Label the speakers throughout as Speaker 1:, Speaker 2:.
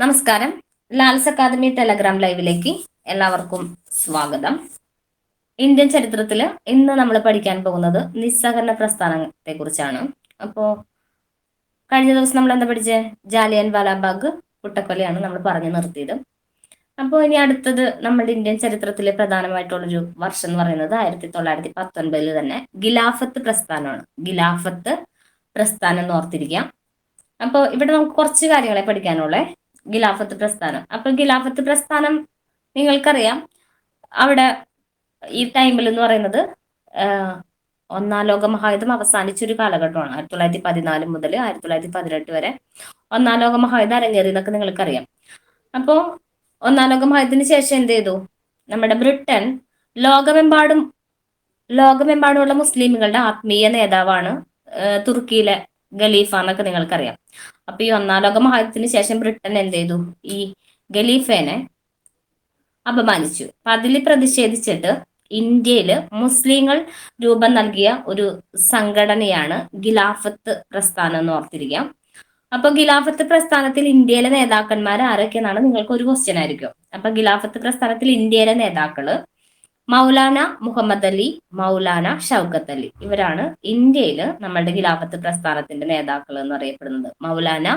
Speaker 1: നമസ്കാരം. Lal's academy Telegram ലൈവിലേക്ക് എല്ലാവർക്കും സ്വാഗതം. ഇന്ത്യൻ ചരിത്രത്തിൽ ഇന്ന് നമ്മൾ പഠിക്കാൻ പോകുന്നത് നിസ്സഹകരണ പ്രസ്ഥാനത്തെ കുറിച്ചാണ് അപ്പോ കഴിഞ്ഞ ദിവസം നമ്മൾ എന്താ പഠിച്ചത് ജാലിയൻ വാലാബാഗ് കുട്ടക്കൊലയാണ് നമ്മൾ പറഞ്ഞു നിർത്തിയത്. അപ്പോൾ ഇനി അടുത്തത് നമ്മുടെ ഇന്ത്യൻ ചരിത്രത്തിലെ പ്രധാനമായിട്ടുള്ളൊരു വർഷം എന്ന് പറയുന്നത് ആയിരത്തി തൊള്ളായിരത്തി പത്തൊൻപതിൽ തന്നെ ഗിലാഫത്ത് പ്രസ്ഥാനമാണ്. ഗിലാഫത്ത് പ്രസ്ഥാനം എന്ന് ഓർത്തിരിക്കാം. അപ്പോൾ ഇവിടെ നമുക്ക് കുറച്ച് കാര്യങ്ങളെ പഠിക്കാനുള്ളേ. ഗിലാഫത്ത് പ്രസ്ഥാനം. അപ്പൊ ഖിലാഫത്ത് പ്രസ്ഥാനം നിങ്ങൾക്കറിയാം. അവിടെ ഈ ടൈമിൽ എന്ന് പറയുന്നത് ഒന്നാം ലോക മഹായുദ്ധം അവസാനിച്ചൊരു കാലഘട്ടമാണ്. ആയിരത്തി തൊള്ളായിരത്തി പതിനാല് മുതൽ ആയിരത്തി തൊള്ളായിരത്തി പതിനെട്ട് വരെ ഒന്നാം ലോക മഹായുദ്ധം അരങ്ങേറി എന്നൊക്കെ നിങ്ങൾക്കറിയാം. അപ്പോ ഒന്നാം ലോക മഹായുദ്ധത്തിന് ശേഷം എന്ത് ചെയ്തു? നമ്മുടെ ബ്രിട്ടൻ ലോകമെമ്പാടും ലോകമെമ്പാടുമുള്ള മുസ്ലിമുകളുടെ ആത്മീയ നേതാവാണ് തുർക്കിയിലെ ഖലീഫ എന്നൊക്കെ നിങ്ങൾക്കറിയാം. അപ്പൊ ഈ ഒന്നാം ലോക മഹായുദ്ധത്തിന് ശേഷം ബ്രിട്ടൻ എന്ത് ചെയ്തു? ഈ ഖലീഫേനെ അപമാനിച്ചു. അപ്പൊ അതിൽ പ്രതിഷേധിച്ചിട്ട് ഇന്ത്യയിൽ മുസ്ലിങ്ങൾ രൂപം നൽകിയ ഒരു സംഘടനയാണ് ഖിലാഫത്ത് പ്രസ്ഥാനം എന്ന് ഓർത്തിരിക്കാം. അപ്പൊ ഖിലാഫത്ത് പ്രസ്ഥാനത്തിൽ ഇന്ത്യയിലെ നേതാക്കന്മാർ ആരൊക്കെയെന്നാണ് നിങ്ങൾക്ക് ഒരു ക്വസ്റ്റ്യൻ ആയിരിക്കും. അപ്പൊ ഖിലാഫത്ത് പ്രസ്ഥാനത്തിൽ ഇന്ത്യയിലെ നേതാക്കൾ മൗലാന മുഹമ്മദ് അലി മൗലാന ഷൗക്കത്ത് അലി. ഇവരാണ് ഇന്ത്യയിൽ നമ്മളുടെ ഖിലാഫത്ത് പ്രസ്ഥാനത്തിന്റെ നേതാക്കൾ എന്ന് അറിയപ്പെടുന്നത്. മൗലാന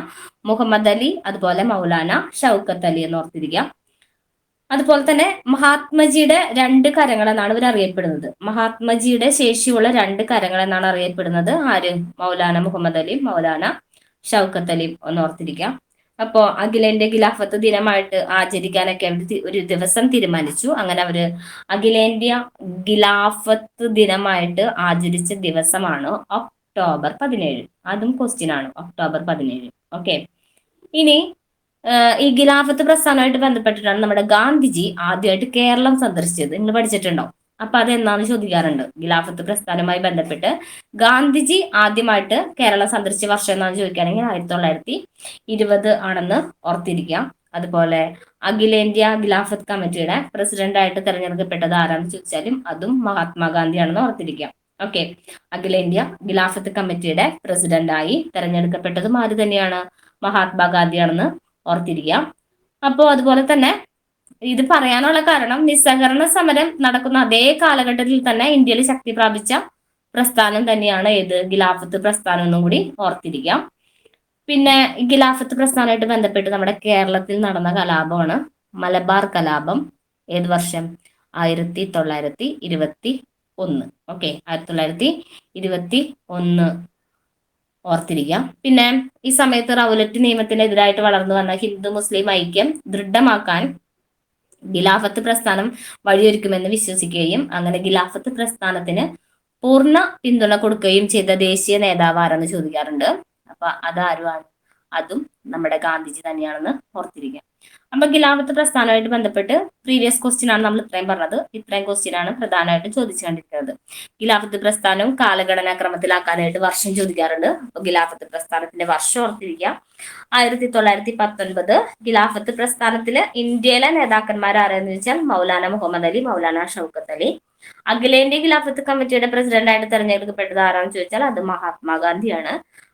Speaker 1: മുഹമ്മദ് അലി അതുപോലെ മൗലാന ഷൗക്കത്ത് അലി എന്ന് ഓർത്തിരിക്കാം. അതുപോലെ തന്നെ മഹാത്മജിയുടെ രണ്ട് കരങ്ങൾ എന്നാണ് ഇവർ അറിയപ്പെടുന്നത്. മഹാത്മജിയുടെ ശേഷിയുള്ള രണ്ട് കരങ്ങൾ എന്നാണ് അറിയപ്പെടുന്നത്. ആര്? മൗലാന മുഹമ്മദ് അലി മൗലാന ഷൗക്കത്ത് അലി എന്ന് ഓർത്തിരിക്കാം. അപ്പോ അഖിലേന്റെ ഖിലാഫത്ത് ദിനമായിട്ട് ആചരിക്കാനൊക്കെ അവർ ഒരു ദിവസം തീരുമാനിച്ചു. അങ്ങനെ അവർ അഖിലേന്ത്യ ഖിലാഫത്ത് ദിനമായിട്ട് ആചരിച്ച ദിവസമാണ് ഒക്ടോബർ പതിനേഴ്. അതും ക്വസ്റ്റ്യൻ ആണ്. ഒക്ടോബർ പതിനേഴ്. ഓക്കെ ഇനി ഈ ഖിലാഫത്ത് പ്രസ്ഥാനമായിട്ട് ബന്ധപ്പെട്ടിട്ടാണ് നമ്മുടെ ഗാന്ധിജി ആദ്യമായിട്ട് കേരളം സന്ദർശിച്ചത്. നിങ്ങൾ പഠിച്ചിട്ടുണ്ടോ? അപ്പൊ അതെന്താന്ന് ചോദിക്കാറുണ്ട്? ഖിലാഫത്ത് പ്രസ്ഥാനവുമായി ബന്ധപ്പെട്ട് ഗാന്ധിജി ആദ്യമായിട്ട് കേരളം സന്ദർശിച്ച വർഷം എന്നാണ് ചോദിക്കുകയാണെങ്കിൽ ആയിരത്തി തൊള്ളായിരത്തി ഇരുപത് ആണെന്ന് ഓർത്തിരിക്കാം അതുപോലെ അഖിലേന്ത്യാ ഖിലാഫത്ത് കമ്മിറ്റിയുടെ പ്രസിഡന്റായിട്ട് തെരഞ്ഞെടുക്കപ്പെട്ടത് ആരാന്ന് ചോദിച്ചാലും അതും മഹാത്മാഗാന്ധിയാണെന്ന് ഓർത്തിരിക്കാം ഓക്കെ അഖിലേന്ത്യാ ഖിലാഫത്ത് കമ്മിറ്റിയുടെ പ്രസിഡന്റായി തെരഞ്ഞെടുക്കപ്പെട്ടതും ആര് തന്നെയാണ്? മഹാത്മാഗാന്ധിയാണെന്ന് ഓർത്തിരിക്കാം അപ്പോൾ അതുപോലെ തന്നെ ഇത് പറയാനുള്ള കാരണം നിസ്സഹകരണ സമരം നടക്കുന്ന അതേ കാലഘട്ടത്തിൽ തന്നെ ഇന്ത്യയിൽ ശക്തി പ്രാപിച്ച പ്രസ്ഥാനം തന്നെയാണ് ഏത്? ഗിലാഫത്ത് പ്രസ്ഥാനം എന്നും കൂടി ഓർത്തിരിക്കാം. പിന്നെ ഗിലാഫത്ത് പ്രസ്ഥാനമായിട്ട് ബന്ധപ്പെട്ട് നമ്മുടെ കേരളത്തിൽ നടന്ന കലാപമാണ് മലബാർ കലാപം. ഏത് വർഷം? ആയിരത്തി തൊള്ളായിരത്തി ഇരുപത്തി ഒന്ന്. ഓക്കെ ആയിരത്തി തൊള്ളായിരത്തി ഇരുപത്തി ഒന്ന്. ഓർത്തിരിക്കാം. പിന്നെ ഈ സമയത്ത് റൗലറ്റ് നിയമത്തിനെതിരായിട്ട് വളർന്നു വന്ന ഹിന്ദു മുസ്ലിം ഐക്യം ദൃഢമാക്കാൻ ഗിലാഫത്ത് പ്രസ്ഥാനം വഴിയൊരുക്കുമെന്ന് വിശ്വസിക്കുകയും അങ്ങനെ ഖിലാഫത്ത് പ്രസ്ഥാനത്തിന് പൂർണ പിന്തുണ കൊടുക്കുകയും ചെയ്ത ദേശീയ നേതാവ് ആരെന്ന് ചോദിക്കാറുണ്ട്. അപ്പൊ അതാരുമാണ് അതും നമ്മുടെ ഗാന്ധിജി തന്നെയാണെന്ന് ഓർത്തിരിക്കാം. അപ്പൊ ഖിലാഫത്ത് പ്രസ്ഥാനമായിട്ട് ബന്ധപ്പെട്ട് പ്രീവിയസ് ക്വസ്റ്റ്യൻ ആണ് നമ്മൾ ഇത്രയും പറഞ്ഞത്. ഇത്രയും ക്വസ്റ്റ്യൻ ആണ് പ്രധാനമായിട്ടും ചോദിച്ചുകൊണ്ടിരിക്കുന്നത്. ഖിലാഫത്ത് പ്രസ്ഥാനവും കാലഘടനാ ക്രമത്തിലാക്കാനായിട്ട് വർഷം ചോദിക്കാറുണ്ട്. അപ്പൊ ഖിലാഫത്ത് പ്രസ്ഥാനത്തിന്റെ വർഷം ഓർത്തിരിക്കാം. ആയിരത്തി തൊള്ളായിരത്തി പത്തൊൻപത് ഖിലാഫത്ത് പ്രസ്ഥാനത്തിൽ ഇന്ത്യയിലെ നേതാക്കന്മാർ ആരെന്ന് വെച്ചാൽ മൗലാന മുഹമ്മദ് അലി മൗലാന ഷൗക്കത്ത് അലി. അഖിലേന്ത്യ ഖിലാഫത്ത് കമ്മിറ്റിയുടെ പ്രസിഡന്റായിട്ട് തെരഞ്ഞെടുക്കപ്പെട്ടത് ആരാന്ന് ചോദിച്ചാൽ അത് മഹാത്മാഗാന്ധിയാണ്.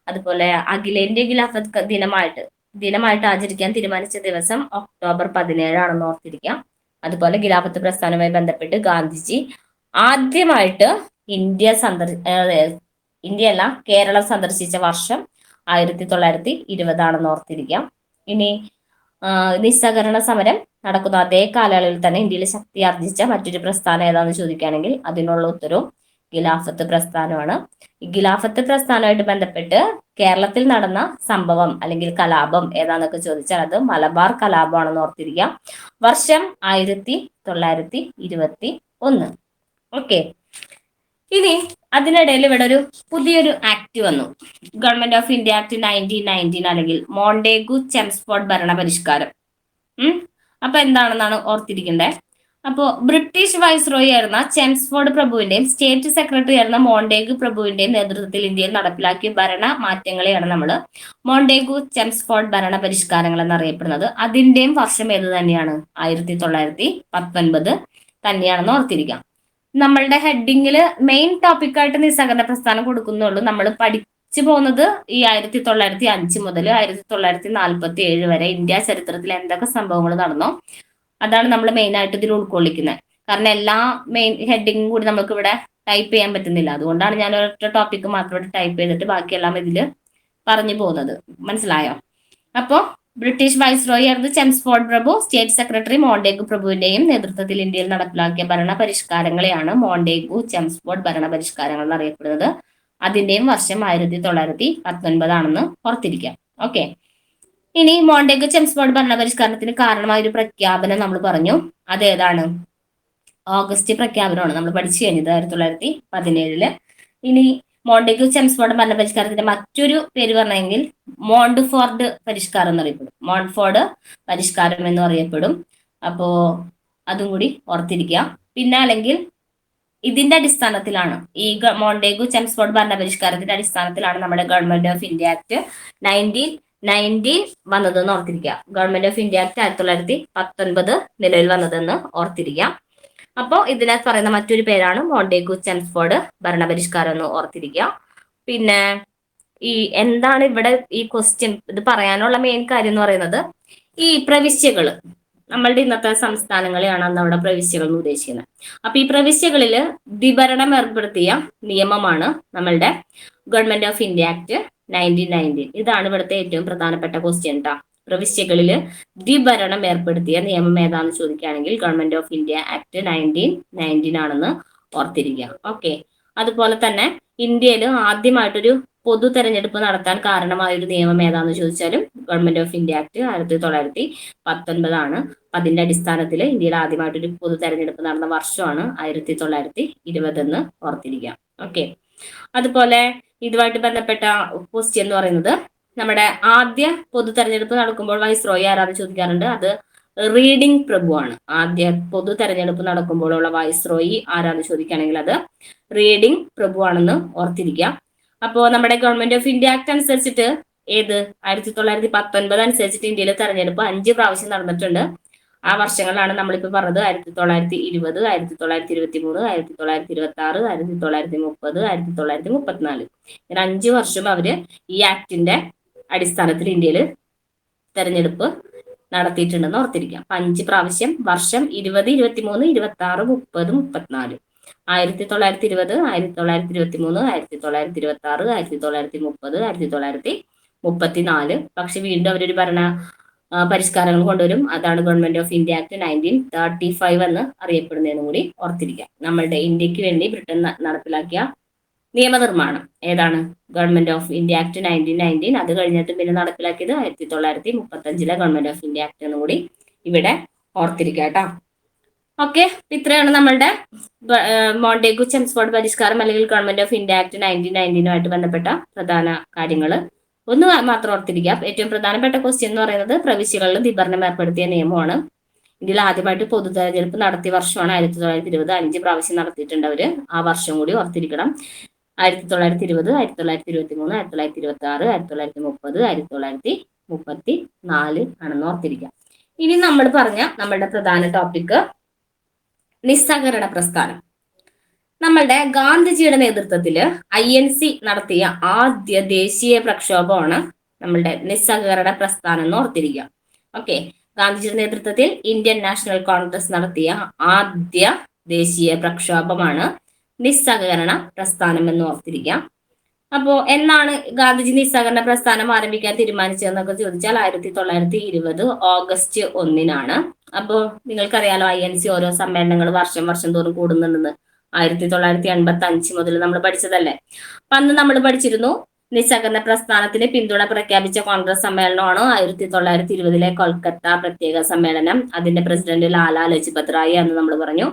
Speaker 1: അതുപോലെ അഖിലേന്ത്യ ഖിലാഫത്ത് ദിനമായിട്ട് ദിനമായിട്ട് ആചരിക്കാൻ തീരുമാനിച്ച ദിവസം ഒക്ടോബർ പതിനേഴാണെന്ന് ഓർത്തിരിക്കാം. അതുപോലെ ഖിലാഫത്ത് പ്രസ്ഥാനവുമായി ബന്ധപ്പെട്ട് ഗാന്ധിജി ആദ്യമായിട്ട് ഇന്ത്യ സന്ദർ ഇന്ത്യ അല്ല കേരളം സന്ദർശിച്ച വർഷം ആയിരത്തി തൊള്ളായിരത്തി ഇരുപതാണെന്ന് ഓർത്തിരിക്കാം. ഇനി നിസ്സഹകരണ സമരം നടക്കുന്ന അതേ കാലയളവിൽ തന്നെ ഇന്ത്യയിൽ ശക്തി ആർജിച്ച മറ്റൊരു പ്രസ്ഥാനം ഏതാണെന്ന് ചോദിക്കുകയാണെങ്കിൽ അതിനുള്ള ഉത്തരവും ഖിലാഫത്ത് പ്രസ്ഥാനമാണ് ഈ ഗിലാഫത്ത് പ്രസ്ഥാനമായിട്ട് ബന്ധപ്പെട്ട് കേരളത്തിൽ നടന്ന സംഭവം അല്ലെങ്കിൽ കലാപം ഏതാന്നൊക്കെ ചോദിച്ചാൽ അത് മലബാർ കലാപമാണെന്ന് ഓർത്തിരിക്കാം. വർഷം ആയിരത്തി തൊള്ളായിരത്തി ഇരുപത്തി ഒന്ന്. ഓക്കെ ഇനി അതിനിടയിൽ ഇവിടെ ഒരു പുതിയൊരു ആക്ട് വന്നു. Government of India act nineteen nineteen അല്ലെങ്കിൽ മോണ്ടേഗു ചെംസ്ഫോർഡ് ഭരണ പരിഷ്കാരം ഉം. അപ്പൊ എന്താണെന്നാണ് ഓർത്തിരിക്കേണ്ടത്? അപ്പോൾ ബ്രിട്ടീഷ് വൈസ്രോയി ആയിരുന്ന ചെംസ്ഫോർഡ് പ്രഭുവിന്റെയും സ്റ്റേറ്റ് സെക്രട്ടറി ആയിരുന്ന മോണ്ടേഗു പ്രഭുവിന്റെയും നേതൃത്വത്തിൽ ഇന്ത്യയിൽ നടപ്പിലാക്കിയ ഭരണ മാറ്റങ്ങളെയാണ് നമ്മൾ മോണ്ടേഗു ചെംസ്ഫോർഡ് ഭരണ പരിഷ്കാരങ്ങൾ എന്നറിയപ്പെടുന്നത്. അതിന്റെയും വർഷം ഏത് തന്നെയാണ്? ആയിരത്തി തൊള്ളായിരത്തി പത്തൊൻപത് തന്നെയാണെന്ന് ഓർത്തിരിക്കാം. നമ്മളുടെ ഹെഡിങ്ങിൽ മെയിൻ ടോപ്പിക്കായിട്ട് നിസ്സഹകരണ പ്രസ്ഥാനം കൊടുക്കുന്നുള്ളൂ. നമ്മൾ പഠിച്ചു പോകുന്നത് ഈ ആയിരത്തി തൊള്ളായിരത്തി അഞ്ച് മുതൽ ആയിരത്തി തൊള്ളായിരത്തി നാൽപ്പത്തി ഏഴ് വരെ ഇന്ത്യ ചരിത്രത്തിൽ എന്തൊക്കെ സംഭവങ്ങൾ നടന്നോ അതാണ് നമ്മൾ മെയിൻ ആയിട്ട് ഇതിൽ ഉൾക്കൊള്ളിക്കുന്നത് കാരണം എല്ലാ മെയിൻ ഹെഡിങ്ങും കൂടി നമുക്ക് ഇവിടെ ടൈപ്പ് ചെയ്യാൻ പറ്റുന്നില്ല. അതുകൊണ്ടാണ് ഞാൻ ഒരൊറ്റ ടോപ്പിക്ക് മാത്രം ടൈപ്പ് ചെയ്തിട്ട് ബാക്കിയെല്ലാം ഇതിൽ പറഞ്ഞു പോകുന്നത്. മനസ്സിലായോ? അപ്പോ ബ്രിട്ടീഷ് വൈസ്രോയി ആയിരുന്നു ചെംസ്ഫോർഡ് പ്രഭു സ്റ്റേറ്റ് സെക്രട്ടറി മോണ്ടേഗു പ്രഭുവിന്റെയും നേതൃത്വത്തിൽ ഇന്ത്യയിൽ നടപ്പിലാക്കിയ ഭരണ പരിഷ്കാരങ്ങളെയാണ് മോണ്ടേഗു ചെംസ്ഫോർഡ് ഭരണ പരിഷ്കാരങ്ങൾ എന്നറിയപ്പെടുന്നത്. അതിന്റെയും വർഷം ആയിരത്തി തൊള്ളായിരത്തി പത്തൊൻപതാണെന്ന് ഓർത്തിരിക്കാം. ഓക്കെ ഇനി മോണ്ടേഗു ചെംസ്ബോർഡ് ഭരണ പരിഷ്കാരത്തിന് കാരണമായ ഒരു പ്രഖ്യാപനം നമ്മൾ പറഞ്ഞു. അതേതാണ് ഓഗസ്റ്റ് പ്രഖ്യാപനമാണ്. നമ്മൾ പഠിച്ചു കഴിഞ്ഞത് ആയിരത്തി തൊള്ളായിരത്തി പതിനേഴിൽ. ഇനി മോണ്ടേഗു ചെംസ്ഫോർഡ് ഭരണപരിഷ്കാരത്തിന്റെ മറ്റൊരു പേര് പറഞ്ഞെങ്കിൽ മോണ്ട്ഫോർഡ് പരിഷ്കാരം എന്നറിയപ്പെടും മോണ്ട്ഫോർഡ് പരിഷ്കാരം എന്ന് അറിയപ്പെടും. അപ്പോ അതും കൂടി ഓർത്തിരിക്കുക. പിന്നെ അല്ലെങ്കിൽ ഇതിന്റെ അടിസ്ഥാനത്തിലാണ് ഈ മോണ്ടേഗു ചെംസ്ഫോർഡ് ഭരണപരിഷ്കാരത്തിന്റെ അടിസ്ഥാനത്തിലാണ് നമ്മുടെ government of India act nineteen nineteen വന്നതെന്ന് ഓർത്തിരിക്കുക. ഗവൺമെന്റ് ഓഫ് ഇന്ത്യ ആക്ട് ആയിരത്തി തൊള്ളായിരത്തി പത്തൊൻപത് നിലവിൽ വന്നതെന്ന് ഓർത്തിരിക്കാം അപ്പോൾ ഇതിനകത്ത് പറയുന്ന മറ്റൊരു പേരാണ് മോണ്ടേഗു ചെംസ്ഫോർഡ് ഭരണപരിഷ്കാരം എന്ന് ഓർത്തിരിക്കുക. പിന്നെ ഈ എന്താണ് ഇവിടെ ഈ ക്വസ്റ്റ്യൻ ഇത് പറയാനുള്ള മെയിൻ കാര്യം എന്ന് പറയുന്നത് ഈ പ്രവിശ്യകൾ നമ്മളുടെ ഇന്നത്തെ സംസ്ഥാനങ്ങളെയാണ് അന്ന് അവിടെ പ്രവിശ്യകൾ എന്ന് ഉദ്ദേശിക്കുന്നത്. അപ്പൊ ഈ പ്രവിശ്യകളിൽ ദ്വിഭരണം ഏർപ്പെടുത്തിയ നിയമമാണ് നമ്മളുടെ government of India act nineteen nineteen. ഇതാണ് ഇവിടുത്തെ ഏറ്റവും പ്രധാനപ്പെട്ട ക്വസ്റ്റ്യൻ കേട്ടോ പ്രവിശ്യകളിൽ ദ്വിഭരണം ഏർപ്പെടുത്തിയ നിയമം ഏതാണെന്ന് ചോദിക്കുകയാണെങ്കിൽ government of India act nineteen nineteen ആണെന്ന് ഓർത്തിരിക്കുക ഓക്കെ അതുപോലെ തന്നെ ഇന്ത്യയിൽ ആദ്യമായിട്ടൊരു പൊതു തെരഞ്ഞെടുപ്പ് നടത്താൻ കാരണമായ ഒരു നിയമം ഏതാണെന്ന് ചോദിച്ചാലും ഗവൺമെന്റ് ഓഫ് ഇന്ത്യ ആക്ട് ആയിരത്തി തൊള്ളായിരത്തി പത്തൊൻപതാണ് അതിന്റെ അടിസ്ഥാനത്തിൽ ഇന്ത്യയിൽ ആദ്യമായിട്ടൊരു പൊതു തെരഞ്ഞെടുപ്പ് നടന്ന വർഷമാണ് ആയിരത്തി തൊള്ളായിരത്തി ഇരുപതെന്ന് ഓർത്തിരിക്കുക ഓക്കെ അതുപോലെ ഇതുമായിട്ട് ബന്ധപ്പെട്ട ക്വസ്റ്റ്യൻ എന്ന് പറയുന്നത് നമ്മുടെ ആദ്യ പൊതു തെരഞ്ഞെടുപ്പ് നടക്കുമ്പോൾ വൈസ് വൈസ്രോയി ആരാന്ന് ചോദിക്കാറുണ്ട്? അത് റീഡിംഗ് പ്രഭുവാണ് ആദ്യ പൊതു തെരഞ്ഞെടുപ്പ് നടക്കുമ്പോഴുള്ള വൈസ് റോയി ആരാന്ന് ചോദിക്കുകയാണെങ്കിൽ അത് റീഡിംഗ് പ്രഭുവാണെന്ന് ഓർത്തിരിക്കുക. അപ്പോൾ നമ്മുടെ ഗവൺമെന്റ് ഓഫ് ഇന്ത്യ ആക്ട് അനുസരിച്ചിട്ട് ഏത്? ആയിരത്തി തൊള്ളായിരത്തി പത്തൊൻപത് അനുസരിച്ചിട്ട് ഇന്ത്യയിലെ തെരഞ്ഞെടുപ്പ് അഞ്ച് പ്രാവശ്യം നടന്നിട്ടുണ്ട്. ആ വർഷങ്ങളാണ് നമ്മളിപ്പോൾ പറഞ്ഞത് ആയിരത്തി തൊള്ളായിരത്തി ഇരുപത് ആയിരത്തി തൊള്ളായിരത്തി ഇരുപത്തി മൂന്ന് ആയിരത്തി തൊള്ളായിരത്തി ഇരുപത്തി ആറ് ആയിരത്തി തൊള്ളായിരത്തി മുപ്പത് ആയിരത്തി തൊള്ളായിരത്തി മുപ്പത്തിനാല് ഇങ്ങനെ അഞ്ച് വർഷം അവർ ഈ ആക്ടിന്റെ അടിസ്ഥാനത്തിൽ ഇന്ത്യയിൽ തെരഞ്ഞെടുപ്പ് നടത്തിയിട്ടുണ്ടെന്ന് ഓർത്തിരിക്കാം അപ്പൊ അഞ്ച് പ്രാവശ്യം വർഷം ഇരുപത് ഇരുപത്തി മൂന്ന് ഇരുപത്തി ആറ് മുപ്പത് മുപ്പത്തിനാല് ആയിരത്തി തൊള്ളായിരത്തി ഇരുപത് ആയിരത്തി തൊള്ളായിരത്തി ഇരുപത്തി മൂന്ന് ആയിരത്തി തൊള്ളായിരത്തി ഇരുപത്തി ആറ് ആയിരത്തി തൊള്ളായിരത്തി മുപ്പത് ആയിരത്തി തൊള്ളായിരത്തി മുപ്പത്തിനാല് പക്ഷെ വീണ്ടും അവരൊരു ഭരണ പരിഷ്കാരങ്ങൾ കൊണ്ടുവരും. അതാണ് government of India act nineteen thirty five എന്ന് അറിയപ്പെടുന്നതെന്നും കൂടി ഓർത്തിരിക്കാം നമ്മളുടെ ഇന്ത്യയ്ക്ക് വേണ്ടി ബ്രിട്ടൻ നടപ്പിലാക്കിയ നിയമനിർമ്മാണം ഏതാണ്? Government of India act nineteen nineteen അത് കഴിഞ്ഞിട്ട് പിന്നെ നടപ്പിലാക്കിയത് ആയിരത്തി തൊള്ളായിരത്തി മുപ്പത്തഞ്ചിലെ ഗവൺമെന്റ് ഓഫ് ഇന്ത്യ ആക്ട് എന്നും കൂടി ഇവിടെ ഓർത്തിരിക്കുക കേട്ടോ. ഓക്കെ ഇത്രയാണ് നമ്മളുടെ മോണ്ടേഗു ചെംസ്ഫോർഡ് പരിഷ്കാരം അല്ലെങ്കിൽ government of India act nineteen നയന്റീനുമായിട്ട് ബന്ധപ്പെട്ട പ്രധാന കാര്യങ്ങൾ ഒന്ന് മാത്രം ഓർത്തിരിക്കുക. ഏറ്റവും പ്രധാനപ്പെട്ട ക്വസ്റ്റ്യൻ എന്ന് പറയുന്നത് പ്രവിശ്യകളിൽ വിഭരണം ഏർപ്പെടുത്തിയ നിയമമാണ്. ഇതിൽ ആദ്യമായിട്ട് പൊതു തെരഞ്ഞെടുപ്പ് നടത്തിയ വർഷമാണ് ആയിരത്തി തൊള്ളായിരത്തി ഇരുപത്. അഞ്ച് പ്രാവശ്യം നടത്തിയിട്ടുണ്ട് അവർ. ആ വർഷം കൂടി ഓർത്തിരിക്കണം. ആയിരത്തി തൊള്ളായിരത്തി ഇരുപത് ആയിരത്തി തൊള്ളായിരത്തി ഇരുപത്തി മൂന്ന് ആയിരത്തി തൊള്ളായിരത്തി ഇരുപത്തി ആറ് ആയിരത്തി തൊള്ളായിരത്തി മുപ്പത് ആയിരത്തി തൊള്ളായിരത്തി മുപ്പത്തി നാല് ആണെന്ന് ഓർത്തിരിക്കാം ഇനി നമ്മൾ പറഞ്ഞ നമ്മുടെ പ്രധാന ടോപ്പിക് നിസ്സഹകരണ പ്രസ്ഥാനം. നമ്മളുടെ ഗാന്ധിജിയുടെ നേതൃത്വത്തിൽ ഐ എൻ സി നടത്തിയ ആദ്യ ദേശീയ പ്രക്ഷോഭമാണ് നമ്മളുടെ നിസ്സഹകരണ പ്രസ്ഥാനം എന്ന് ഓർത്തിരിക്കുക. ഓക്കെ ഗാന്ധിജിയുടെ നേതൃത്വത്തിൽ ഇന്ത്യൻ നാഷണൽ കോൺഗ്രസ് നടത്തിയ ആദ്യ ദേശീയ പ്രക്ഷോഭമാണ് നിസ്സഹകരണ പ്രസ്ഥാനം എന്ന് ഓർത്തിരിക്കാം അപ്പോ എന്നാണ് ഗാന്ധിജി നിസ്സഹകരണ പ്രസ്ഥാനം ആരംഭിക്കാൻ തീരുമാനിച്ചതെന്നൊക്കെ ചോദിച്ചാൽ ആയിരത്തി തൊള്ളായിരത്തി ഇരുപത് ഓഗസ്റ്റ് ഒന്നിനാണ്. അപ്പോ നിങ്ങൾക്കറിയാലോ ഐ എൻ സി ഓരോ സമ്മേളനങ്ങൾ വർഷം വർഷം തോറും കൂടുന്നുണ്ടെന്ന്. ആയിരത്തി തൊള്ളായിരത്തി അൻപത്തി അഞ്ച് മുതൽ നമ്മൾ പഠിച്ചതല്ലേ? അപ്പൊ അന്ന് നമ്മൾ പഠിച്ചിരുന്നു നിസ്സഹകരണ പ്രസ്ഥാനത്തിന് പിന്തുണ പ്രഖ്യാപിച്ച കോൺഗ്രസ് സമ്മേളനമാണ് ആയിരത്തി തൊള്ളായിരത്തി ഇരുപതിലെ കൊൽക്കത്ത പ്രത്യേക സമ്മേളനം. അതിന്റെ പ്രസിഡന്റ് ലാലാ ലജ്പത് റായി എന്ന് നമ്മൾ പറഞ്ഞു.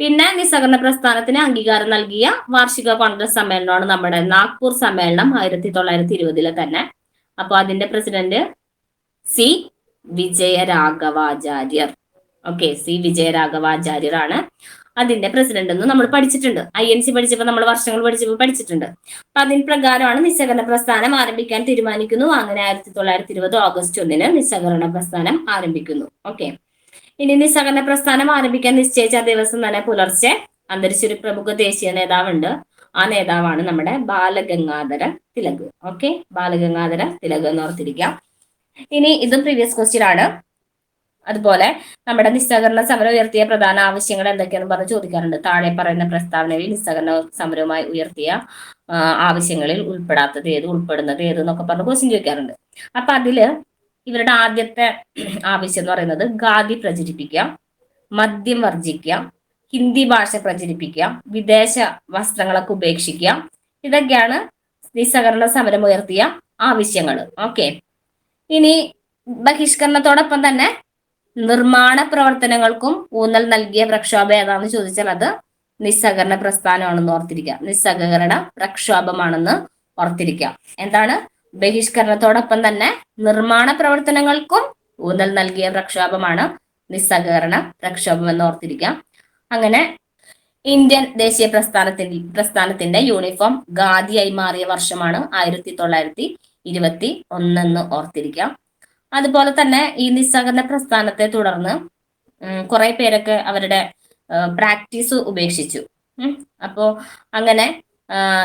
Speaker 1: പിന്നെ നിസ്സഹകരണ പ്രസ്ഥാനത്തിന് അംഗീകാരം നൽകിയ വാർഷിക കോൺഗ്രസ് സമ്മേളനമാണ് നമ്മുടെ നാഗ്പൂർ സമ്മേളനം ആയിരത്തി തൊള്ളായിരത്തി ഇരുപതിലെ തന്നെ. അപ്പൊ അതിന്റെ president C Vijayaraghavachariar. Okay C Vijayaraghavachariar ആണ്. അതിന്റെ പ്രസിഡന്റ് എന്ന് നമ്മൾ പഠിച്ചിട്ടുണ്ട്. ഐ എൻ സി പഠിച്ചപ്പോൾ നമ്മൾ വർഷങ്ങൾ പഠിച്ചപ്പോൾ പഠിച്ചിട്ടുണ്ട്. അപ്പൊ അതിന് പ്രകാരമാണ് നിസ്സഹകരണ പ്രസ്ഥാനം ആരംഭിക്കാൻ തീരുമാനിക്കുന്നു. അങ്ങനെ ആയിരത്തി തൊള്ളായിരത്തി ഇരുപത് ഓഗസ്റ്റ് ഒന്നിന് നിസ്സഹകരണ പ്രസ്ഥാനം ആരംഭിക്കുന്നു. ഓക്കെ ഇനി നിസ്സഹകരണ പ്രസ്ഥാനം ആരംഭിക്കാൻ നിശ്ചയിച്ച ദിവസം തന്നെ പുലർച്ചെ അന്തരിച്ച ഒരു പ്രമുഖ ദേശീയ നേതാവുണ്ട്. ആ നേതാവാണ് നമ്മുടെ ബാലഗംഗാധര തിലക്. ഓക്കെ ബാലഗംഗാധര തിലക് എന്ന് ഓർത്തിരിക്കാം. ഇനി ഇതും പ്രീവിയസ് ക്വസ്റ്റ്യൻ ആണ്. അതുപോലെ നമ്മുടെ നിസ്സഹകരണ സമരം ഉയർത്തിയ പ്രധാന ആവശ്യങ്ങൾ എന്തൊക്കെയാണെന്ന് പറഞ്ഞ് ചോദിക്കാറുണ്ട്. താഴെ പറയുന്ന പ്രസ്താവനയിൽ നിസ്സഹകരണ സമരവുമായി ഉയർത്തിയ ആവശ്യങ്ങളിൽ ഉൾപ്പെടാത്തത് ഏത് ഉൾപ്പെടുന്നത് ഏത് എന്നൊക്കെ പറഞ്ഞ് ക്വസ്റ്റ്യൻ ചോദിക്കാറുണ്ട്. അപ്പൊ അതിൽ ഇവരുടെ ആദ്യത്തെ ആവശ്യം എന്ന് പറയുന്നത് ഖാദി പ്രചരിപ്പിക്കാം മദ്യം വർജിക്കുക ഹിന്ദി ഭാഷ പ്രചരിപ്പിക്കാം വിദേശ വസ്ത്രങ്ങളൊക്കെ ഉപേക്ഷിക്കുക ഇതൊക്കെയാണ് നിസ്സഹകരണ സമരം ഉയർത്തിയ ആവശ്യങ്ങൾ. ഓക്കെ. ഇനി ബഹിഷ്കരണത്തോടൊപ്പം തന്നെ നിർമ്മാണ പ്രവർത്തനങ്ങൾക്കും ഊന്നൽ നൽകിയ പ്രക്ഷോഭം ഏതാണെന്ന് ചോദിച്ചാൽ അത് നിസ്സഹകരണ പ്രസ്ഥാനമാണെന്ന് ഓർത്തിരിക്കുക. നിസ്സഹകരണ പ്രക്ഷോഭമാണെന്ന് ഓർത്തിരിക്കുക. എന്താണ്? ബഹിഷ്കരണത്തോടൊപ്പം തന്നെ നിർമ്മാണ പ്രവർത്തനങ്ങൾക്കും ഊന്നൽ നൽകിയ പ്രക്ഷോഭമാണ് നിസ്സഹകരണ പ്രക്ഷോഭം എന്ന് ഓർത്തിരിക്കാം അങ്ങനെ ഇന്ത്യൻ ദേശീയ പ്രസ്ഥാനത്തിന്റെ പ്രസ്ഥാനത്തിന്റെ യൂണിഫോം ഖാദിയായി മാറിയ വർഷമാണ് ആയിരത്തി തൊള്ളായിരത്തി ഇരുപത്തി ഒന്നെന്ന് ഓർത്തിരിക്കാം അതുപോലെ തന്നെ ഈ നിസ്സഹകരണ പ്രസ്ഥാനത്തെ തുടർന്ന് കുറെ പേരൊക്കെ അവരുടെ പ്രാക്ടീസ് ഉപേക്ഷിച്ചു. അപ്പോ അങ്ങനെ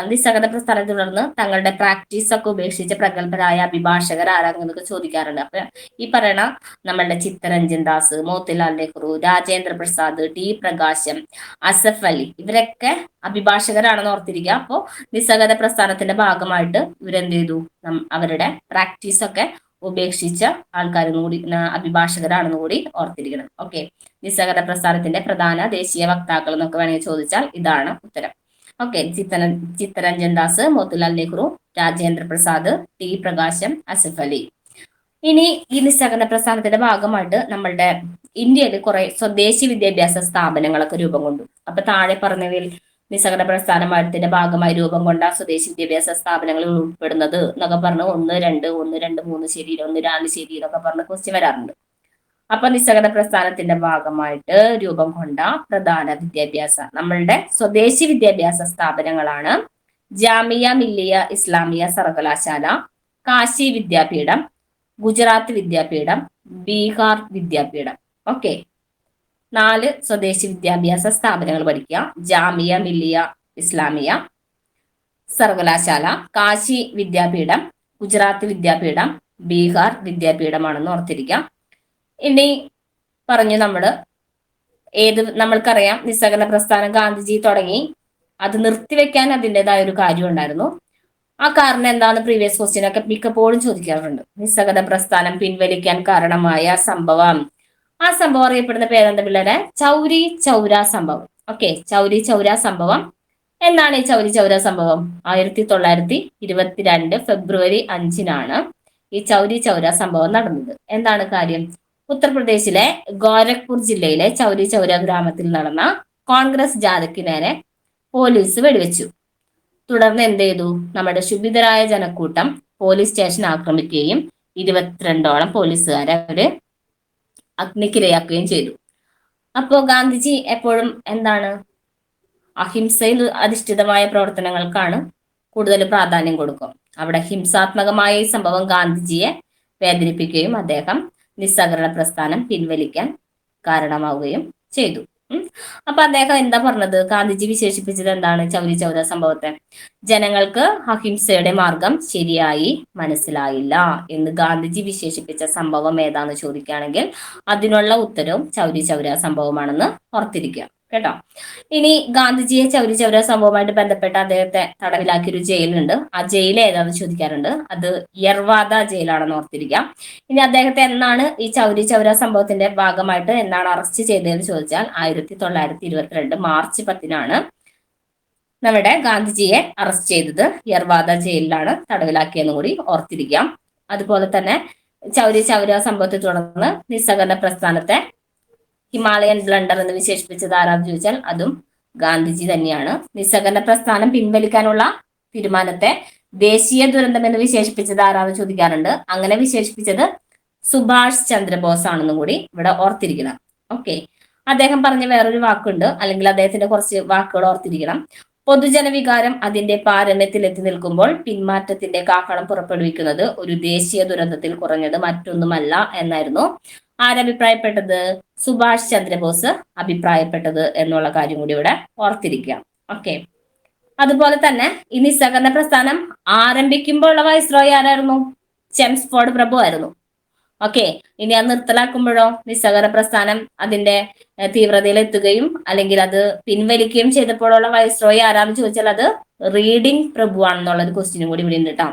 Speaker 1: നിസ്സഹകരണ പ്രസ്ഥാനത്തെ തുടർന്ന് തങ്ങളുടെ പ്രാക്ടീസ് ഒക്കെ ഉപേക്ഷിച്ച പ്രഗത്ഭരായ അഭിഭാഷകർ ആരാങ്ങനൊക്കെ ചോദിക്കാറുണ്ട്. അപ്പൊ ഈ പറയണ നമ്മളുടെ ചിത്തരഞ്ജൻ ദാസ് മോത്തിലാൽ നെഹ്റു രാജേന്ദ്ര പ്രസാദ് ടി പ്രകാശം അസഫ് അലി ഇവരൊക്കെ അഭിഭാഷകരാണെന്ന് ഓർത്തിരിക്കുക. അപ്പോൾ നിസ്സഹകരണ പ്രസ്ഥാനത്തിന്റെ ഭാഗമായിട്ട് ഇവരെന്ത് ചെയ്തു? അവരുടെ പ്രാക്ടീസ് ഒക്കെ ഉപേക്ഷിച്ച ആൾക്കാരും കൂടി അഭിഭാഷകരാണെന്ന് കൂടി ഓർത്തിരിക്കണം. ഓക്കെ നിസ്സഹകരണ പ്രസ്ഥാനത്തിന്റെ പ്രധാന ദേശീയ വക്താക്കൾ എന്നൊക്കെ വേണമെങ്കിൽ ചോദിച്ചാൽ ഇതാണ് ഉത്തരം. ഓക്കെ ചിത്തര ചിത്തരഞ്ജൻ ദാസ് മോത്തിലാൽ നെഹ്റു രാജേന്ദ്ര പ്രസാദ് ടി പ്രകാശം അസഫ് അലി. ഇനി ഈ നിസ്സഹകരണ പ്രസ്ഥാനത്തിന്റെ ഭാഗമായിട്ട് നമ്മളുടെ ഇന്ത്യയിൽ കുറെ സ്വദേശി വിദ്യാഭ്യാസ സ്ഥാപനങ്ങളൊക്കെ രൂപം കൊണ്ടു. അപ്പൊ താഴെ പറഞ്ഞവയിൽ നിസ്സഹകരണ പ്രസ്ഥാനത്തിന്റെ ഭാഗമായി രൂപം കൊണ്ട സ്വദേശി വിദ്യാഭ്യാസ സ്ഥാപനങ്ങളിൽ ഉൾപ്പെടുന്നത് എന്നൊക്കെ പറഞ്ഞ് ഒന്ന് രണ്ട് ഒന്ന് രണ്ട് മൂന്ന് ശരി ഒന്ന് രണ്ട് ശരി എന്നൊക്കെ പറഞ്ഞ് ക്വസ്റ്റ്യൻ വരാറുണ്ട്. അപ്പൊ നിസ്സഹകരണ പ്രസ്ഥാനത്തിന്റെ ഭാഗമായിട്ട് രൂപം കൊണ്ട പ്രധാന വിദ്യാഭ്യാസ നമ്മളുടെ സ്വദേശി വിദ്യാഭ്യാസ സ്ഥാപനങ്ങളാണ് ജാമിയ മില്ലിയ ഇസ്ലാമിയ സർവകലാശാല കാശി വിദ്യാപീഠം ഗുജറാത്ത് വിദ്യാപീഠം ബീഹാർ വിദ്യാപീഠം. ഓക്കെ നാല് സ്വദേശി വിദ്യാഭ്യാസ സ്ഥാപനങ്ങൾ പഠിക്കുക. ജാമിയ മില്ലിയ ഇസ്ലാമിയ. സർവകലാശാല കാശി വിദ്യാപീഠം ഗുജറാത്ത് വിദ്യാപീഠം ബീഹാർ വിദ്യാപീഠമാണെന്ന് ഓർത്തിരിക്കാം ഇനി പറഞ്ഞു നമ്മൾ ഏത് നമ്മൾക്കറിയാം നിസ്സഹകരണ പ്രസ്ഥാനം ഗാന്ധിജി തുടങ്ങി. അത് നിർത്തിവെക്കാൻ അതിന്റെതായ ഒരു കാര്യം ഉണ്ടായിരുന്നു. ആ കാരണം എന്താണ്? പ്രീവിയസ് ക്വസ്റ്റ്യൻ ഒക്കെ മിക്കപ്പോഴും ചോദിക്കാറുണ്ട്. നിസ്സഹകരണ പ്രസ്ഥാനം പിൻവലിക്കാൻ കാരണമായ സംഭവം ആ സംഭവം അറിയപ്പെടുന്ന പേരെന്താ പിള്ളേരെ? ചൗരി ചൗര സംഭവം. ഓക്കെ ചൗരി ചൗര സംഭവം. എന്നാണ് ഈ ചൗരി ചൗര സംഭവം? ആയിരത്തി തൊള്ളായിരത്തി ഇരുപത്തിരണ്ട് ഫെബ്രുവരി അഞ്ചിനാണ് ഈ ചൗരി ചൗര സംഭവം നടന്നത്. എന്താണ് കാര്യം? ഉത്തർപ്രദേശിലെ ഗോരഖ്പൂർ ജില്ലയിലെ ചൗരി ചൗര ഗ്രാമത്തിൽ നടന്ന കോൺഗ്രസ് ജാഥയ്ക്ക് നേരെ പോലീസ് വെടിവെച്ചു. തുടർന്ന് എന്ത് ചെയ്തു? നമ്മുടെ ശുഭിതരായ ജനക്കൂട്ടം പോലീസ് സ്റ്റേഷൻ ആക്രമിക്കുകയും ഇരുപത്തിരണ്ടോളം പോലീസുകാരെ അവർ അഗ്നിക്കിരയാക്കുകയും ചെയ്തു. അപ്പോ ഗാന്ധിജി എപ്പോഴും എന്താണ്? അഹിംസയിൽ അധിഷ്ഠിതമായ പ്രവർത്തനങ്ങൾക്കാണ് കൂടുതൽ പ്രാധാന്യം കൊടുക്കും. അവിടെ ഹിംസാത്മകമായ ഈ സംഭവം ഗാന്ധിജിയെ വേദനിപ്പിക്കുകയും അദ്ദേഹം നിസ്സഹകരണ പ്രസ്ഥാനം പിൻവലിക്കാൻ കാരണമാവുകയും ചെയ്തു. അപ്പൊ അദ്ദേഹം എന്താ പറഞ്ഞത്? ഗാന്ധിജി വിശേഷിപ്പിച്ചത് എന്താണ്? ചൗരി ചൗര സംഭവത്തെ. ജനങ്ങൾക്ക് അഹിംസയുടെ മാർഗം ശരിയായി മനസ്സിലായില്ല എന്ന് ഗാന്ധിജി വിശേഷിപ്പിച്ച സംഭവം ഏതാന്ന് ചോദിക്കുകയാണെങ്കിൽ അതിനുള്ള ഉത്തരവും ചൗരി ചൗര സംഭവമാണെന്ന് ഓർത്തിരിക്കുക. കേട്ടോ? ഇനി ഗാന്ധിജിയെ ചൗരി ചൗര സംഭവമായിട്ട് ബന്ധപ്പെട്ട് അദ്ദേഹത്തെ തടവിലാക്കിയ ഒരു ജയിലുണ്ട് ആ ജയിൽ ഏതാണെന്ന് ചോദിക്കാറുണ്ട്. അത് യർവാദ ജയിലാണെന്ന് ഓർത്തിരിക്കാം. ഇനി അദ്ദേഹത്തെ എന്നാണ് ഈ ചൗരി ചൗര സംഭവത്തിന്റെ ഭാഗമായിട്ട് എന്നാണ് അറസ്റ്റ് ചെയ്തതെന്ന് ചോദിച്ചാൽ ആയിരത്തി തൊള്ളായിരത്തി ഇരുപത്തിരണ്ട് മാർച്ച് പത്തിനാണ് നമ്മുടെ ഗാന്ധിജിയെ അറസ്റ്റ് ചെയ്തത്. യർവാദ ജയിലിലാണ് തടവിലാക്കിയെന്ന് കൂടി ഓർത്തിരിക്കാം. അതുപോലെ തന്നെ ചൗരി ചൗര സംഭവത്തെ തുടർന്ന് നിസ്സഹകരണ പ്രസ്ഥാനത്തെ ഹിമാലയൻ ബ്ലണ്ടർ എന്ന് വിശേഷിപ്പിച്ചത് ആരാന്ന് ചോദിച്ചാൽ അതും ഗാന്ധിജി തന്നെയാണ്. നിസ്സഹകരണ പ്രസ്ഥാനം പിൻവലിക്കാനുള്ള തീരുമാനത്തെ ദേശീയ ദുരന്തം എന്ന് വിശേഷിപ്പിച്ചത് ആരാന്ന് ചോദിക്കാറുണ്ട്. അങ്ങനെ വിശേഷിപ്പിച്ചത് സുഭാഷ് ചന്ദ്രബോസ് ആണെന്നും കൂടി ഇവിടെ ഓർത്തിരിക്കണം. ഓക്കെ. അദ്ദേഹം പറഞ്ഞ വേറൊരു വാക്കുണ്ട്. അല്ലെങ്കിൽ അദ്ദേഹത്തിന്റെ കുറച്ച് വാക്കുകൾ ഓർത്തിരിക്കണം. പൊതുജനവികാരം അതിന്റെ പാരമ്യത്തിൽ എത്തി നിൽക്കുമ്പോൾ പിന്മാറ്റത്തിന്റെ കാക്കണം പുറപ്പെടുവിക്കുന്നത് ഒരു ദേശീയ ദുരന്തത്തിൽ കുറഞ്ഞത് മറ്റൊന്നുമല്ല എന്നായിരുന്നു. ആരഭിപ്രായപ്പെട്ടത്? സുഭാഷ് ചന്ദ്രബോസ് അഭിപ്രായപ്പെട്ടത് എന്നുള്ള കാര്യം കൂടി ഇവിടെ ഓർത്തിരിക്കുക. ഓക്കെ അതുപോലെ തന്നെ ഈ നിസ്സഹകരണ പ്രസ്ഥാനം ആരംഭിക്കുമ്പോൾ ഉള്ള വൈസ്രോയി ആരായിരുന്നു ചെംസ്ഫോർഡ് പ്രഭു ആയിരുന്നു. ഓക്കെ ഇനി അത് നിർത്തലാക്കുമ്പോഴോ? നിസ്സഹകരണ പ്രസ്ഥാനം അതിന്റെ തീവ്രതയിൽ എത്തുകയും അല്ലെങ്കിൽ അത് പിൻവലിക്കുകയും ചെയ്തപ്പോഴുള്ള വൈസ്രോയി ആരാന്ന് ചോദിച്ചാൽ അത് റീഡിംഗ് പ്രഭു ആണെന്നുള്ള ഒരു ക്വസ്റ്റ്യനും കൂടി ഇവിടെ ഉണ്ട് കേട്ടോ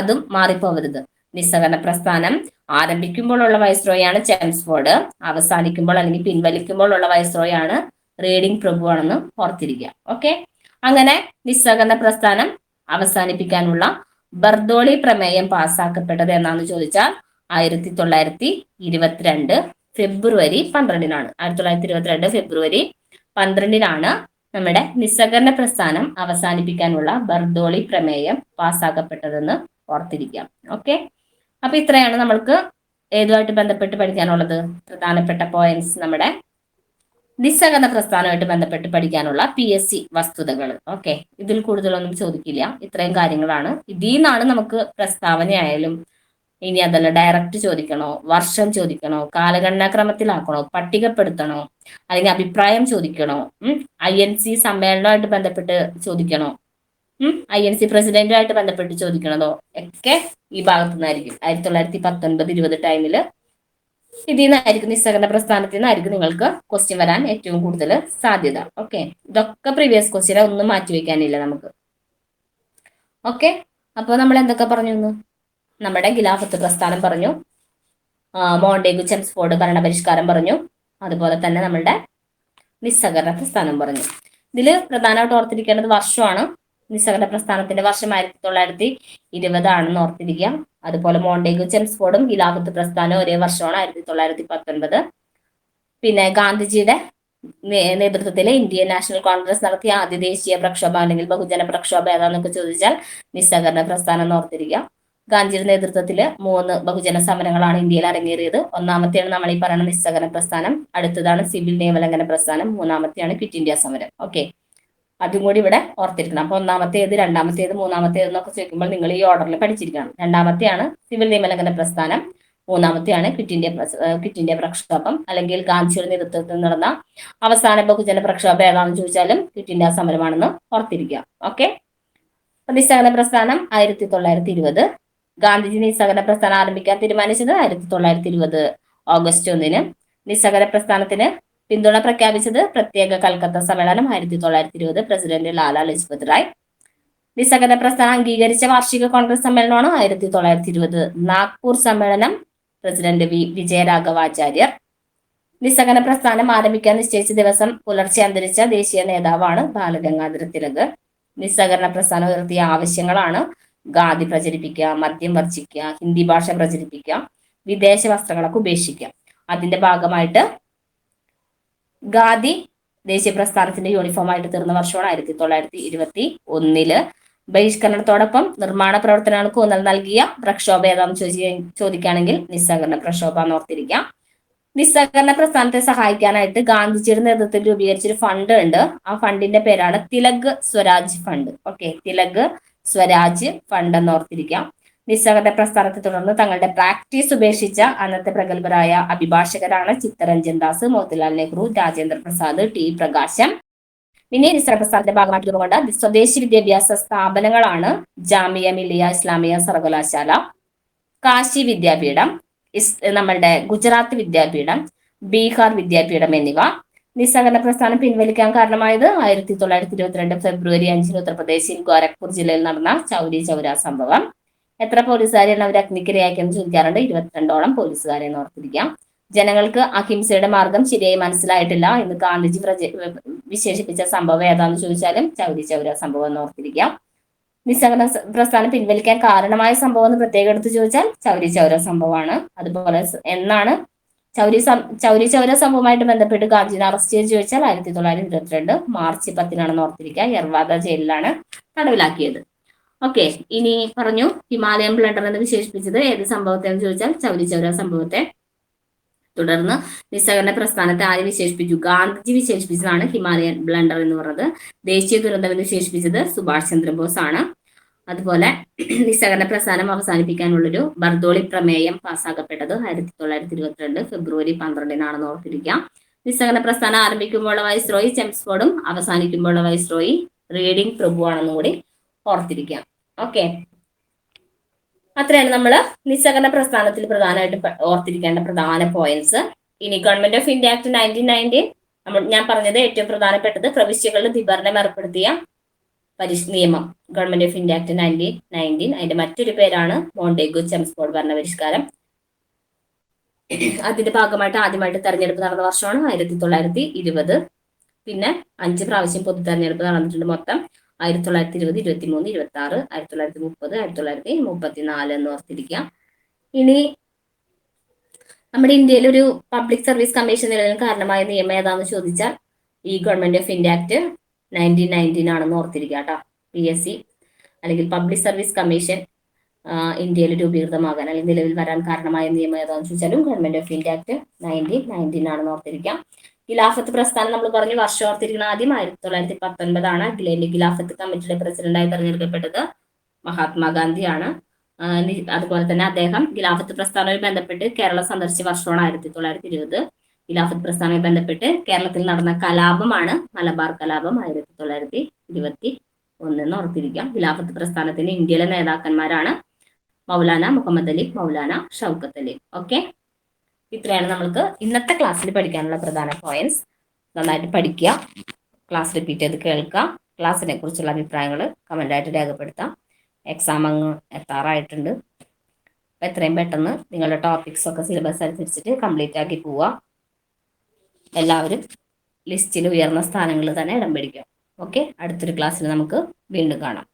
Speaker 1: അതും മാറിപ്പോവരുത്. നിസ്സഹകരണ പ്രസ്ഥാനം ആരംഭിക്കുമ്പോഴുള്ള വൈസ്രോയാണ് ചെംസ്ഫോർഡ് അവസാനിക്കുമ്പോൾ അല്ലെങ്കിൽ പിൻവലിക്കുമ്പോൾ ഉള്ള വൈസ്രോയാണ് റീഡിംഗ് പ്രഭു ആണെന്ന് ഓർത്തിരിക്കുക. ഓക്കെ? അങ്ങനെ നിസ്സഹകരണ പ്രസ്ഥാനം അവസാനിപ്പിക്കാനുള്ള ബർദോളി പ്രമേയം പാസ്സാക്കപ്പെട്ടത് എന്നാന്ന് ചോദിച്ചാൽ ആയിരത്തി തൊള്ളായിരത്തി ഇരുപത്തിരണ്ട് ഫെബ്രുവരി പന്ത്രണ്ടിനാണ്. ആയിരത്തി തൊള്ളായിരത്തി ഇരുപത്തിരണ്ട് ഫെബ്രുവരി പന്ത്രണ്ടിനാണ് നമ്മുടെ നിസ്സഹകരണ പ്രസ്ഥാനം അവസാനിപ്പിക്കാനുള്ള ബർദോളി പ്രമേയം പാസ്സാക്കപ്പെട്ടതെന്ന് ഓർത്തിരിക്കാം ഓക്കെ? അപ്പൊ ഇത്രയാണ് നമ്മൾക്ക് ഏതുമായിട്ട് ബന്ധപ്പെട്ട് പഠിക്കാനുള്ളത്. പ്രധാനപ്പെട്ട പോയിന്റ്സ് നമ്മുടെ നിസ്സഹകരണ പ്രസ്ഥാനമായിട്ട് ബന്ധപ്പെട്ട് പഠിക്കാനുള്ള പി എസ് സി വസ്തുതകൾ. ഓക്കെ ഇതിൽ കൂടുതലൊന്നും ചോദിക്കില്ല. ഇത്രയും കാര്യങ്ങളാണ്. ഇതിൽ നിന്നാണ് നമുക്ക് പ്രസ്താവനയായാലും ഇനി അതല്ല ഡയറക്റ്റ് ചോദിക്കണോ വർഷം ചോദിക്കണോ കാലഗണനാക്രമത്തിലാക്കണോ പട്ടികപ്പെടുത്തണോ അല്ലെങ്കിൽ അഭിപ്രായം ചോദിക്കണോ ഐ എൻ സി സമ്മേളനമായിട്ട് ബന്ധപ്പെട്ട് ചോദിക്കണോ ഐ എൻ സി പ്രസിഡന്റുമായിട്ട് ബന്ധപ്പെട്ട് ചോദിക്കണതോ? ഒക്കെ ഈ ഭാഗത്തു നിന്നായിരിക്കും ആയിരത്തി തൊള്ളായിരത്തി പത്തൊൻപത് ഇരുപത് ടൈമിൽ ഇതിൽ നിന്നായിരിക്കും നിസ്സഹകരണ പ്രസ്ഥാനത്തിൽ നിന്നായിരിക്കും നിങ്ങൾക്ക് ക്വസ്റ്റ്യൻ വരാൻ ഏറ്റവും കൂടുതൽ സാധ്യത. ഓക്കെ ഇതൊക്കെ പ്രീവിയസ് ക്വസ്റ്റ്യനെ ഒന്നും മാറ്റി വെക്കാനില്ല നമുക്ക്. ഓക്കെ അപ്പോൾ നമ്മൾ എന്തൊക്കെ പറഞ്ഞു നമ്മുടെ ഗിലാഫത്ത് പ്രസ്ഥാനം പറഞ്ഞു. മോണ്ടേഗു ചെംസ്ഫോർഡ് ഭരണപരിഷ്കാരം പറഞ്ഞു. അതുപോലെ തന്നെ നമ്മളുടെ നിസ്സഹകരണ പ്രസ്ഥാനം പറഞ്ഞു. ഇതിൽ പ്രധാനമായിട്ട് ഓർത്തിരിക്കേണ്ടത് വർഷമാണ്. നിസ്സഹകരണ പ്രസ്ഥാനത്തിന്റെ വർഷം ആയിരത്തി തൊള്ളായിരത്തി ഇരുപതാണെന്ന് ഓർത്തിരിക്കുക. അതുപോലെ മോണ്ടേഗു ചെംസ്ഫോർഡും ഖിലാഫത്ത് പ്രസ്ഥാനവും ഒരേ വർഷമാണ് ആയിരത്തി തൊള്ളായിരത്തി പത്തൊൻപത്. പിന്നെ ഗാന്ധിജിയുടെ നേതൃത്വത്തിൽ ഇന്ത്യൻ നാഷണൽ കോൺഗ്രസ് നടത്തിയ ആദ്യ ദേശീയ പ്രക്ഷോഭം അല്ലെങ്കിൽ ബഹുജന പ്രക്ഷോഭം ഏതാണെന്നൊക്കെ ചോദിച്ചാൽ നിസ്സഹകരണ പ്രസ്ഥാനം എന്ന് ഓർത്തിരിക്കുക. ഗാന്ധിജിയുടെ നേതൃത്വത്തിൽ മൂന്ന് ബഹുജന സമരങ്ങളാണ് ഇന്ത്യയിൽ അരങ്ങേറിയത്. ഒന്നാമത്തെയാണ് നമ്മൾ ഈ പറയുന്ന നിസ്സഹകരണ പ്രസ്ഥാനം അടുത്തതാണ് സിവിൽ നിയമലംഘന പ്രസ്ഥാനം മൂന്നാമത്തെയാണ് ക്വിറ്റ് ഇന്ത്യ സമരം. ഓക്കെ. അതും കൂടി ഇവിടെ ഓർത്തിരിക്കണം. അപ്പൊ ഒന്നാമത്തേത് രണ്ടാമത്തേത് മൂന്നാമത്തേത് എന്നൊക്കെ ചോദിക്കുമ്പോൾ നിങ്ങൾ ഈ ഓർഡറിൽ പഠിച്ചിരിക്കണം. രണ്ടാമത്തെയാണ് സിവിൽ നിയമലംഘന പ്രസ്ഥാനം. മൂന്നാമത്തെയാണ് ക്വിറ്റ് ഇന്ത്യ ക്വിറ്റ് ഇന്ത്യ പ്രക്ഷോഭം. അല്ലെങ്കിൽ ഗാന്ധിയുടെ നേതൃത്വത്തിൽ നടന്ന അവസാന ബഹുജന പ്രക്ഷോഭം ഏതാണെന്ന് ചോദിച്ചാലും ക്വിറ്റ് ഇന്ത്യ സമരമാണെന്ന് ഓർത്തിരിക്കുക. ഓക്കെ നിസ്സഹകരണ പ്രസ്ഥാനം ആയിരത്തി തൊള്ളായിരത്തി ഇരുപത് ഗാന്ധിജി നിസ്സഹകരണ പ്രസ്ഥാനം ആരംഭിക്കാൻ തീരുമാനിച്ചത് ആയിരത്തി തൊള്ളായിരത്തി ഇരുപത് ഓഗസ്റ്റ് ഒന്നിന്. നിസ്സഹകരണ പ്രസ്ഥാനത്തിന് പിന്തുണ പ്രഖ്യാപിച്ചത് പ്രത്യേക കൽക്കത്ത സമ്മേളനം ആയിരത്തി തൊള്ളായിരത്തി ഇരുപത് പ്രസിഡന്റ് ലാലാ ലജ്പത് റായ്. നിസ്സഹകരണ പ്രസ്ഥാനം അംഗീകരിച്ച വാർഷിക കോൺഗ്രസ് സമ്മേളനമാണ് ആയിരത്തി തൊള്ളായിരത്തി ഇരുപത് നാഗ്പൂർ സമ്മേളനം പ്രസിഡന്റ് വി. വിജയരാഘവാചാര്യർ. നിസ്സഹകരണ പ്രസ്ഥാനം ആരംഭിക്കാൻ നിശ്ചയിച്ച ദിവസം പുലർച്ചെ അന്തരിച്ച ദേശീയ നേതാവാണ് ബാലഗംഗാധര തിലക്. നിസ്സഹകരണ പ്രസ്ഥാനം ഉയർത്തിയ ആവശ്യങ്ങളാണ് ഗാന്ധി പ്രചരിപ്പിക്കുക മദ്യം വർജിക്കുക ഹിന്ദി ഭാഷ പ്രചരിപ്പിക്കുക വിദേശ വസ്ത്രങ്ങളൊക്കെ ഉപേക്ഷിക്കുക. അതിന്റെ ഭാഗമായിട്ട് ഖാദി ദേശീയ പ്രസ്ഥാനത്തിന്റെ യൂണിഫോം ആയിട്ട് തീർന്ന വർഷമാണ് ആയിരത്തി തൊള്ളായിരത്തി ഇരുപത്തി ഒന്നിൽ. ബഹിഷ്കരണത്തോടൊപ്പം നിർമ്മാണ പ്രവർത്തനങ്ങൾക്ക് ഊന്നൽ നൽകിയ പ്രക്ഷോഭ ഏതാണെന്ന് ചോദിച്ചു ചോദിക്കുകയാണെങ്കിൽ നിസ്സഹകരണ പ്രക്ഷോഭം ഓർത്തിരിക്കാം. നിസ്സഹകരണ പ്രസ്ഥാനത്തെ സഹായിക്കാനായിട്ട് ഗാന്ധിജിയുടെ നേതൃത്വത്തിൽ രൂപീകരിച്ചൊരു ഫണ്ട് ഉണ്ട്. ആ ഫണ്ടിന്റെ പേരാണ് Tilak Swaraj fund. Okay Tilak Swaraj fund എന്ന് ഓർത്തിരിക്കാം. നിസ്സഹകരണ പ്രസ്ഥാനത്തെ തുടർന്ന് തങ്ങളുടെ പ്രാക്ടീസ് ഉപേക്ഷിച്ച അന്നത്തെ പ്രഗത്ഭരായ അഭിഭാഷകരാണ് ചിത്തരഞ്ജൻ ദാസ് മോത്തിലാൽ നെഹ്റു രാജേന്ദ്ര പ്രസാദ് ടി പ്രകാശം. പിന്നെ നിസ്സഹകരണ പ്രസ്ഥാനത്തിന്റെ ഭാഗമായിട്ട് സ്വദേശി വിദ്യാഭ്യാസ സ്ഥാപനങ്ങളാണ് ജാമിയ മിലിയ ഇസ്ലാമിയ സർവകലാശാല കാശി വിദ്യാപീഠം നമ്മളുടെ ഗുജറാത്ത് വിദ്യാപീഠം ബീഹാർ വിദ്യാപീഠം എന്നിവ. നിസ്സഹകരണ പ്രസ്ഥാനം പിൻവലിക്കാൻ കാരണമായത് ആയിരത്തി തൊള്ളായിരത്തി ഇരുപത്തിരണ്ട് ഫെബ്രുവരി അഞ്ചിന് ഉത്തർപ്രദേശിൽ ഗോരഖ്പൂർ ജില്ലയിൽ നടന്ന ചൗരി ചൗര സംഭവം. എത്ര പോലീസുകാരെയാണ് അവർ അഗ്നിക്കിരയാക്കിയെന്ന് ചോദിക്കാറുണ്ട്. ഇരുപത്തിരണ്ടോളം പോലീസുകാരെ ഓർത്തിരിക്കാം. ജനങ്ങൾക്ക് അഹിംസയുടെ മാർഗം ശരിയായി മനസ്സിലായിട്ടില്ല എന്ന് ഗാന്ധിജി വിശേഷിപ്പിച്ച സംഭവം ഏതാന്ന് ചോദിച്ചാലും ചൗരി ചൗര സംഭവം എന്ന് ഓർത്തിരിക്കാം. നിസ്സഹകരണ പ്രസ്ഥാനം പിൻവലിക്കാൻ കാരണമായ സംഭവം എന്ന് പ്രത്യേകം എടുത്ത് ചോദിച്ചാൽ ചൗരി ചൗര സംഭവമാണ്. അതുപോലെ എന്നാണ് ചൗരി ചൗരി ചൗര സംഭവമായിട്ട് ബന്ധപ്പെട്ട് ഗാന്ധിജിനെ അറസ്റ്റ് ചെയ്ത് ചോദിച്ചാൽ ആയിരത്തി തൊള്ളായിരത്തി ഇരുപത്തിരണ്ട് മാർച്ച് പത്തിനാണെന്ന് ഓർത്തിരിക്കുക യർവാദ ജയിലിലാണ് തടവിലാക്കിയത് ഓക്കെ ഇനി പറഞ്ഞു ഹിമാലയൻ ബ്ലണ്ടർ എന്ന് വിശേഷിപ്പിച്ചത് ഏത് സംഭവത്തെ എന്ന് ചോദിച്ചാൽ ചൗരി ചൗര സംഭവത്തെ. തുടർന്ന് നിസ്സഹകരണ പ്രസ്ഥാനത്തെ ആര് വിശേഷിപ്പിച്ചു? ഗാന്ധിജി വിശേഷിപ്പിച്ചതാണ് ഹിമാലയൻ ബ്ലണ്ടർ എന്ന് പറഞ്ഞത്. ദേശീയ ദുരന്തം എന്ന് വിശേഷിപ്പിച്ചത് സുഭാഷ് ചന്ദ്രബോസ് ആണ്. അതുപോലെ നിസ്സഹകരണ പ്രസ്ഥാനം അവസാനിപ്പിക്കാനുള്ളൊരു ബർദോളി പ്രമേയം പാസ്സാക്കപ്പെട്ടത് ആയിരത്തി തൊള്ളായിരത്തി ഇരുപത്തിരണ്ട് ഫെബ്രുവരി പന്ത്രണ്ടിനാണെന്ന് ഓർത്തിരിക്കാം. നിസ്സഹകരണ പ്രസ്ഥാനം ആരംഭിക്കുമ്പോഴുള്ള വൈസ്രോയി ചെംസ്ഫോർഡും അവസാനിക്കുമ്പോഴുള്ള വൈസ്രോയി റീഡിംഗ് പ്രഭുവാണെന്നും കൂടി ഓർത്തിരിക്കാം. ഓക്കെ. അത്രയാണ് നമ്മൾ നിസ്സഹകരണ പ്രസ്ഥാനത്തിൽ പ്രധാനമായിട്ടും ഓർത്തിരിക്കേണ്ട പ്രധാന പോയിന്റ്സ് ഇനി government of India act nineteen nineteen നമ്മൾ ഞാൻ പറഞ്ഞത് ഏറ്റവും പ്രധാനപ്പെട്ടത് പ്രവിശ്യകളുടെ വിഭരണം ഏർപ്പെടുത്തിയ പരിഷ് നിയമം. Government of India act nineteen nineteen അതിന്റെ മറ്റൊരു പേരാണ് മോണ്ടേഗു ചെംസ്ഫോർഡ് ഭരണ പരിഷ്കാരം അതിന്റെ ഭാഗമായിട്ട് ആദ്യമായിട്ട് തെരഞ്ഞെടുപ്പ് നടന്ന വർഷമാണ് ആയിരത്തി തൊള്ളായിരത്തി ഇരുപത്. പിന്നെ അഞ്ച് പ്രാവശ്യം പൊതു തെരഞ്ഞെടുപ്പ് നടന്നിട്ടുണ്ട് മൊത്തം. ആയിരത്തി തൊള്ളായിരത്തി ഇരുപത് ഇരുപത്തി മൂന്ന് ഇരുപത്തി ആറ് ആയിരത്തി തൊള്ളായിരത്തി മുപ്പത് ആയിരത്തി തൊള്ളായിരത്തി മുപ്പത്തി നാല് എന്ന് ഓർത്തിരിക്കാം. ഇനി നമ്മുടെ ഇന്ത്യയിൽ ഒരു പബ്ലിക് സർവീസ് കമ്മീഷൻ നിലവിൽ കാരണമായ നിയമം ഏതാണെന്ന് ചോദിച്ചാൽ ഈ government of India act nineteen nineteen ആണെന്ന് ഓർത്തിരിക്കുക കേട്ടോ പി എസ് സി അല്ലെങ്കിൽ പബ്ലിക് സർവീസ് കമ്മീഷൻ ഇന്ത്യയിൽ രൂപീകൃതമാകാൻ അല്ലെങ്കിൽ നിലവിൽ വരാൻ കാരണമായ നിയമം ഏതാണെന്ന് ചോദിച്ചാലും government of India act nineteen nineteen ആണെന്ന് ഓർത്തിരിക്കാം. ഖിലാഫത്ത് പ്രസ്ഥാനം നമ്മൾ പറഞ്ഞു വർഷം ഓർത്തിരിക്കുന്ന ആദ്യം ആയിരത്തി തൊള്ളായിരത്തി പത്തൊൻപതാണ് അഖിലേന്ത്യ ഖിലാഫത്ത് കമ്മിറ്റിയുടെ പ്രസിഡന്റായി തെരഞ്ഞെടുക്കപ്പെട്ടത് മഹാത്മാഗാന്ധിയാണ്. അതുപോലെ തന്നെ അദ്ദേഹം ഖിലാഫത്ത് പ്രസ്ഥാനവുമായി ബന്ധപ്പെട്ട് കേരളം സന്ദർശിച്ച വർഷമാണ് ആയിരത്തി തൊള്ളായിരത്തി ഇരുപത് ഖിലാഫത്ത് പ്രസ്ഥാനവുമായി ബന്ധപ്പെട്ട് കേരളത്തിൽ നടന്ന കലാപമാണ് മലബാർ കലാപം ആയിരത്തി തൊള്ളായിരത്തി ഇരുപത്തി ഒന്നെന്ന് ഓർത്തിരിക്കാം ഖിലാഫത്ത് പ്രസ്ഥാനത്തിന്റെ ഇന്ത്യയിലെ നേതാക്കന്മാരാണ് മൗലാന മുഹമ്മദ് അലി മൗലാന ഷൗക്കത്ത് അലി. ഓക്കെ? ഇത്രയാണ് നമ്മൾക്ക് ഇന്നത്തെ ക്ലാസ്സിൽ പഠിക്കാനുള്ള പ്രധാന പോയിന്റ്സ് നന്നായിട്ട് പഠിക്കുക. ക്ലാസ് റിപ്പീറ്റ് ചെയ്ത് കേൾക്കുക. ക്ലാസ്സിനെ കുറിച്ചുള്ള അഭിപ്രായങ്ങൾ കമന്റായിട്ട് രേഖപ്പെടുത്താം. എക്സാം അങ്ങ് എത്താറായിട്ടുണ്ട്. അപ്പം എത്രയും പെട്ടെന്ന് നിങ്ങളുടെ ടോപ്പിക്സ് ഒക്കെ സിലബസ് അനുസരിച്ചിട്ട് കംപ്ലീറ്റ് ആക്കി പോവുക. എല്ലാവരും ലിസ്റ്റിൽ ഉയർന്ന സ്ഥാനങ്ങളിൽ തന്നെ ഇടം പിടിക്കാം ഓക്കെ അടുത്തൊരു ക്ലാസ്സിൽ നമുക്ക് വീണ്ടും കാണാം.